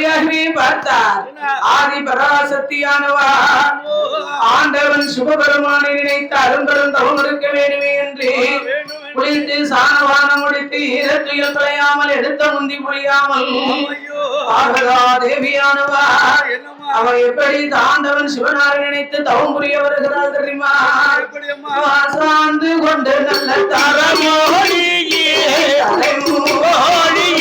அப்படியாகவே பார்த்தார். ஆதி பராசக்தியானவா ஆண்டவன் சுபபெருமானை நினைத்து அரும்பெரும் தவம் இருக்க வேண்டுமே என்று குளித்து சாணவானம் முடித்து ஈரத்துயில் தொலையாமல் எடுத்த முந்தி புரியாமல் ஐயோ ஆகதா தேவியானவா என்னம்மா அவ எப்படி தாண்டவன் சிவனாரை நினைத்து தவம் புரிய வருகிறார் தெரியுமா? சார்ந்து கொண்டு நல்ல தரமோடியே தலைமோடியே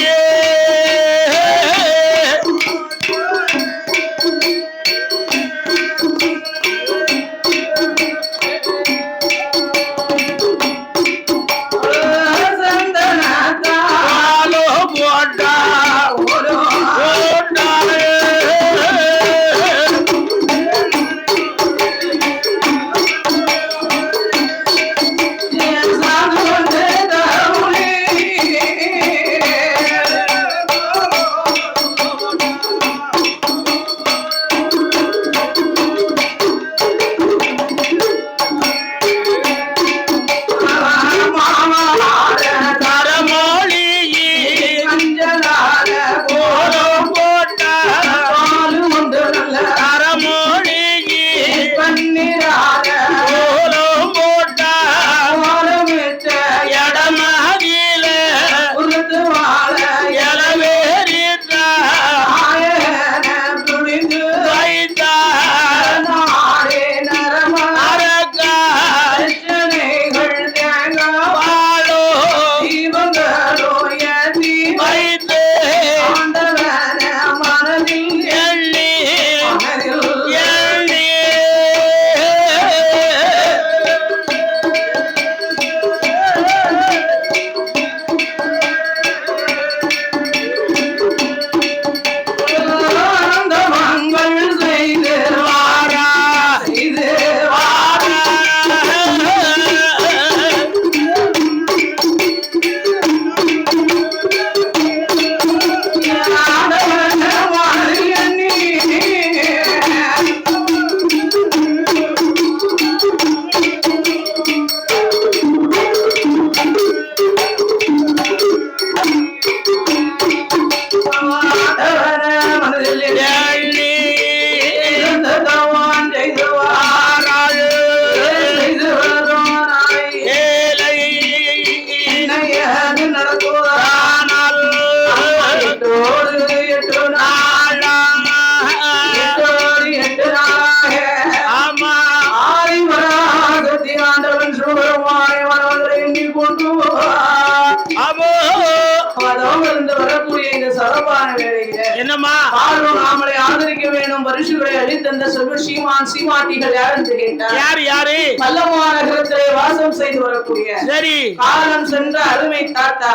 வரக்கூடிய இந்த என்னம்மா? ஆளும் நாமளை ஆதரிக்க வேண்டும். பரிசுகளை அளித்தந்த செல்வ சீமான் சீமாட்டிகள் யார் என்று கேட்டார்? யாரு யாரு? பல்லமா நகரத்திலே வாசம் செய்து வரக்கூடிய சரி. காலம் சென்ற அருமை தாத்தா.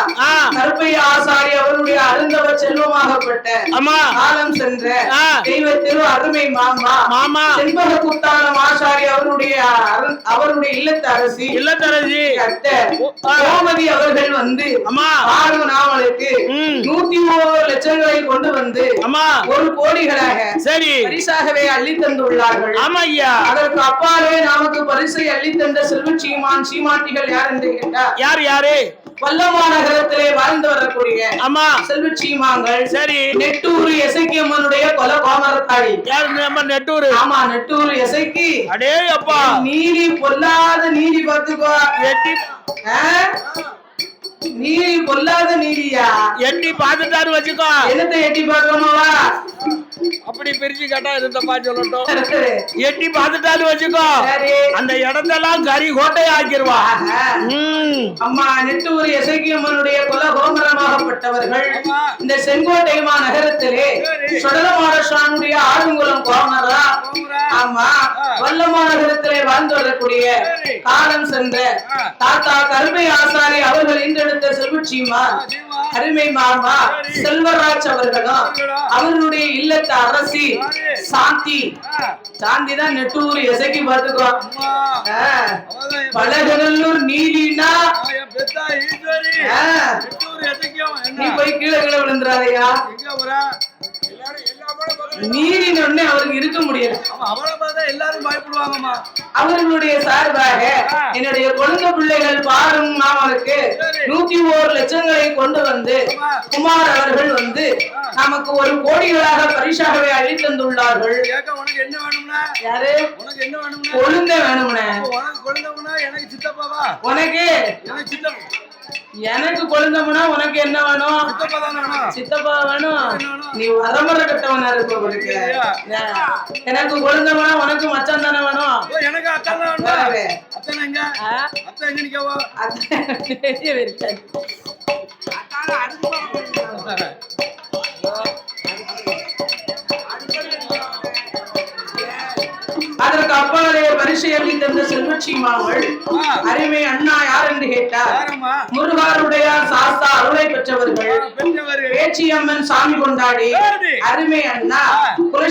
கருப்பைய ஆசாரி அவருடைய அருந்தவ செல்வமாகப்பட்ட அம்மா. காலம் சென்ற. தெய்வ திரு அருமை மாமா மாமா. செண்பக குத்தாலம் ஆசாரி அவருடைய அவருடைய இல்லத்து அரசி இல்லத்தரசி. கோமதி அவர்கள் வந்து அம்மா. நாவலுக்கு ம். நூத்தி மூணு லட்சங்களை கொண்டு வந்து அம்மா. ஒரு கோடிகளாக சரி. பரிசாகவே அள்ளி தந்துள்ளார்கள். ஆமா ஐயா அதற்கு அப்பாலே நமக்கு பரிசை அள்ளி தந்த செல்வ சீமான் சீமாட்டிகள் யார் என்று கேட்டார். யாரு யாரு? வல்லமா நகரத்திலே வாழ்ந்து வரக்கூடிய அம்மா. செல்வ சீமாங்கள் சரி. நெட்டூர் எசைக்கியம்மனுடைய கொல கோமரத்தாடி யாரு நம்ம நெட்டூரு? ஆமா நெட்டூர் எசைக்கு. அடே அப்பா நீதி பொல்லாத நீதி பார்த்துக்கோ. நீதி பொல்லாத நீதியா? எட்டி பார்த்துட்டாரு வச்சுக்கோ. என்னத்தை எட்டி பார்க்கணுமா? அப்படி பிரிச்சு கேட்டா இருந்தப்பா சொல்லட்டும்? எட்டி பார்த்துட்டாரு வச்சுக்கோ. அந்த இடத்தெல்லாம் கறி கோட்டை. ம். அம்மா நெட்டூர் எசைக்கியம்மனுடைய குல கோமரமாகப்பட்டவர்கள் இந்த செங்கோட்டைமா நகரத்திலே சுடலமாட சுவாமியுடைய ஆடுங்குளம் கோமரா. ஆமா. வல்லமா நகரத்திலே வாழ்ந்து வரக்கூடிய காலம் சென்ற தாத்தா கருமை ஆசாரி அவர்கள் இன்றெடுத்த செல்வச்சிமா அருமை மாமா செல்வராஜ் அவர்களும் அவர்களுடைய இல்லத்து அரசி சாந்தி. சாந்தி தான் நெட்டூர் எசைக்கு பார்த்துக்கோ ஆ. பழகநல்லூர் நீதினா. நீ போய் கீழே கீழே விழுந்துறாதையா? நீரின் உடனே அவருக்கு இருக்க முடியல. பார்த்தா எல்லாரும் பயப்படுவாங்கம்மா. அவர்களுடைய சார்பாக என்னுடைய குழந்தை பிள்ளைகள் பாரும் நாமளுக்கு நூத்தி ஓரு லட்சங்களை கொண்டு வந்து குமார் அவர்கள் வந்து நமக்கு ஒரு கோடிகளாக பரிசாகவே அளித்தந்துள்ளார்கள் கேட்க உனக்கு என்ன வேணும்னா? யாரு? உனக்கு என்ன வேணும்னா? கொழுந்த வேணும்னே. உனக்கு எனக்கு சித்தப்பாவா உனக்கு? எனக்கு சித்தப்பா. எனக்கு கொழுந்தமுனா உனக்கு என்ன வேணும்? சித்தப்பா வேணும். நீ வரமுறை கட்டவனா இருக்க உங்களுக்கு எனக்கு கொழுந்தமுனா உனக்கு மச்சான் தானே வேணும்? எனக்கு அத்தான் தான் வேணும். அத்தனை எங்க? அதற்கு அப்பாலே பரிசு அள்ளி தந்த செல்வச்சி மாவள் ஆ. அருமை அண்ணா யார் என்று கேட்டார். முருகாருடைய சாஸ்தா அருளை பெற்றவர்கள். பேச்சியம்மன் சாமி கொண்டாடி. அருமை அண்ணா.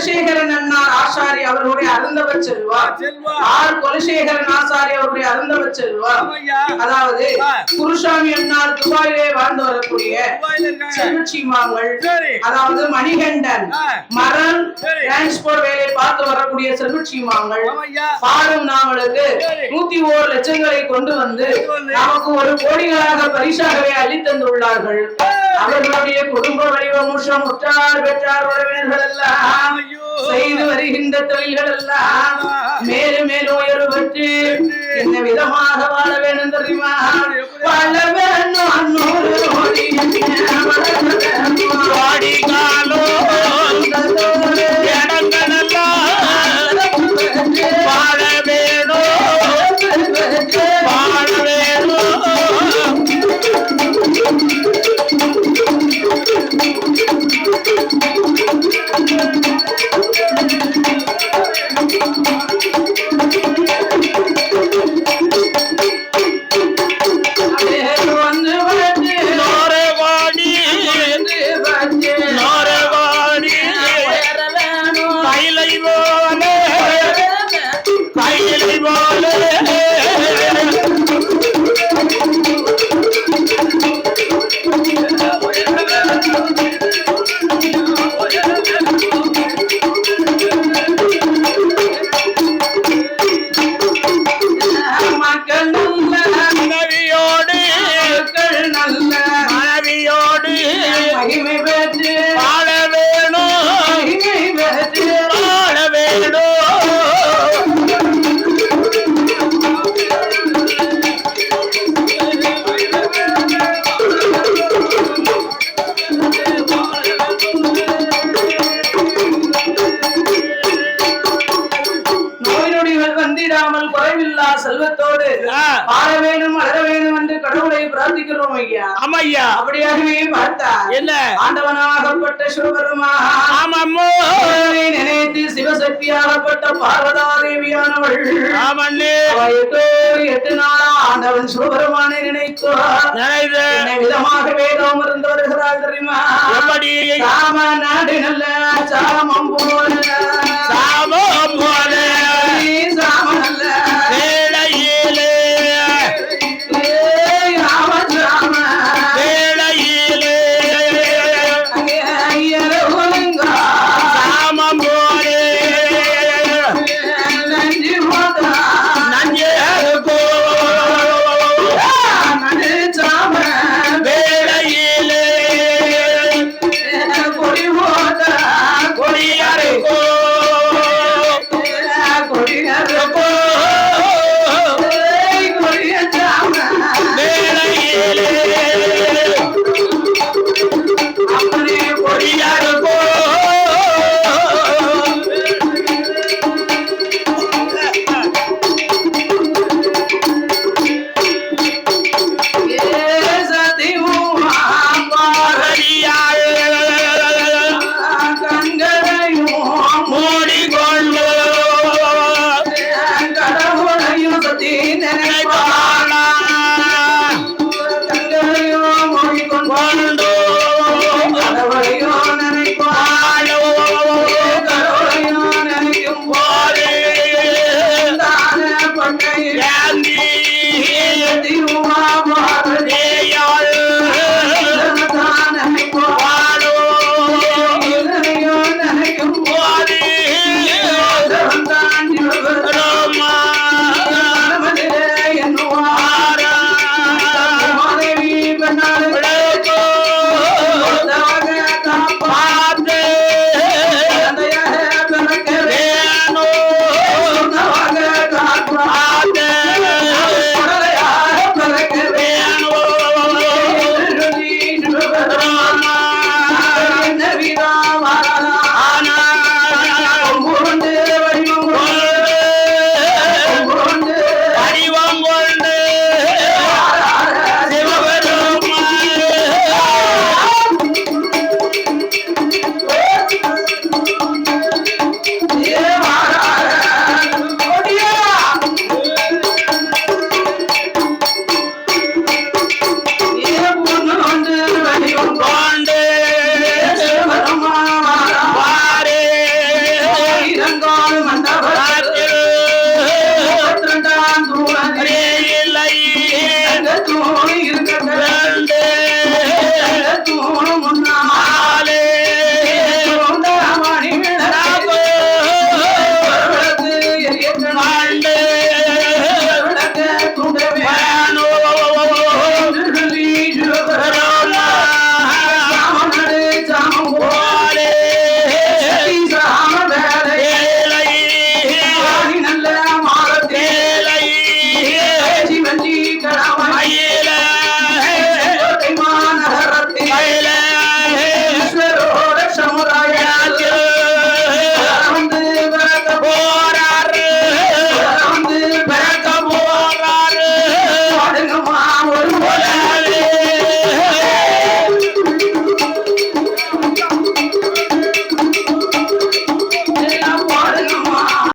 குலசேகரன் அண்ணா ஆசாரி அவர்களுடைய அருந்தவர் செல்வார் செல்வா ஆர் குலசேகரன் ஆசாரி அவருடைய அருந்தவர் செல்வார் அதாவது. குருசாமி அண்ணார் துபாயிலே வாழ்ந்து வரக்கூடிய துபாயில இருக்காங்க செல்வச்சி மாங்கள் சரி அதாவது மணிகண்டன். மரன். டிரான்ஸ்போர்ட் வேலை பார்த்து வரக்கூடிய செல்வச்சி மாங்கள் ஆமையா பாடும் நாவலுக்கு. நூத்தி ஓர் லட்சங்களை கொண்டு வந்து. நமக்கு ஒரு கோடிகளாக பரிசாகவே அளித்தந்துள்ளார்கள் அவர்களுடைய குடும்ப வடிவமுஷம் முற்றார் பெற்றார் உறவினர்கள் எல்லாம் செய்து வருகின்ற தொழில்கள் எல்லாம் மேலும் மேலும் உயர்வு பெற்று என்ன விதமாக வாழ வேணும் தெரியுமா? வாழ வேணும் நூறு கோடி வாடிகாலோ இடங்களெல்லாம் வாழ வேணும் வளர வேணும் என்று கடவுளை பிரார்த்திக்கிறோம் ஐயா. ஆமையா. அப்படியாகவே பார்த்தா என்ன? ஆண்டவனாகப்பட்ட சிவபெருமான். ஆமாம்மோ. அவனை நினைத்து சிவசக்தியாகப்பட்ட பார்வதா தேவியானவள் ஆமண்ணே எட்டு நாளா ஆண்டவன் சிவபெருமானை நினைத்தோ. நினைவு என்ன விதமாக வேகம் இருந்து வருகிறாள் தெரியுமா நாடு நல்ல சாமம் போல